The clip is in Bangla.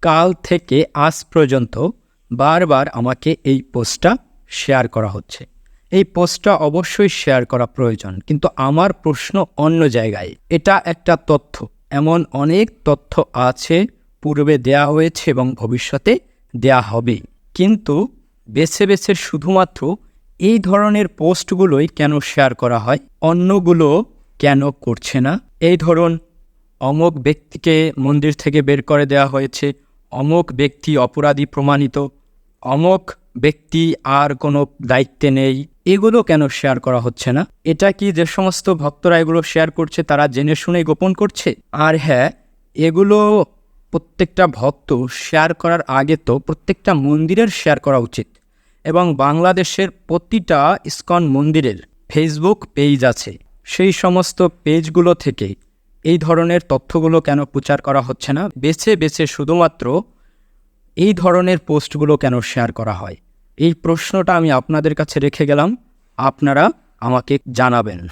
কাল থেকে আজ পর্যন্ত বারবার আমাকে এই পোস্টটা শেয়ার করা হচ্ছে। এই পোস্টটা অবশ্যই শেয়ার করা প্রয়োজন, কিন্তু আমার প্রশ্ন অন্য জায়গায়। এটা একটা তথ্য। এমন অনেক তথ্য আছে, পূর্বে দেয়া হয়েছে এবং ভবিষ্যতে দেয়া হবে। কিন্তু বেছে বেছে শুধুমাত্র এই ধরনের পোস্টগুলোই কেন শেয়ার করা হয়, অন্যগুলো কেন করছে না? এই ধরুন, অমুক ব্যক্তিকে মন্দির থেকে বের করে দেওয়া হয়েছে অমুক ব্যক্তি অপরাধী প্রমাণিত, অমুক ব্যক্তি আর কোনো দায়িত্বে নেই। এগুলো কেন শেয়ার করা হচ্ছে না? এটা কি যে সমস্ত ভক্তরা এগুলো শেয়ার করছে তারা জেনে শুনে গোপন করছে? আর হ্যাঁ এগুলো প্রত্যেকটা ভক্ত শেয়ার করার আগে তো প্রত্যেকটা মন্দিরের শেয়ার করা উচিত। এবং বাংলাদেশের প্রতিটা ইস্কন মন্দিরের ফেসবুক পেজ আছে। সেই সমস্ত পেজগুলো থেকে এই ধরনের তথ্যগুলো কেন প্রচার করা হচ্ছে না? বেছে বেছে শুধুমাত্র এই ধরনের পোস্টগুলো কেন শেয়ার করা হয়? এই প্রশ্নটা আমি আপনাদের কাছে রেখে গেলাম। আপনারা আমাকে জানাবেন।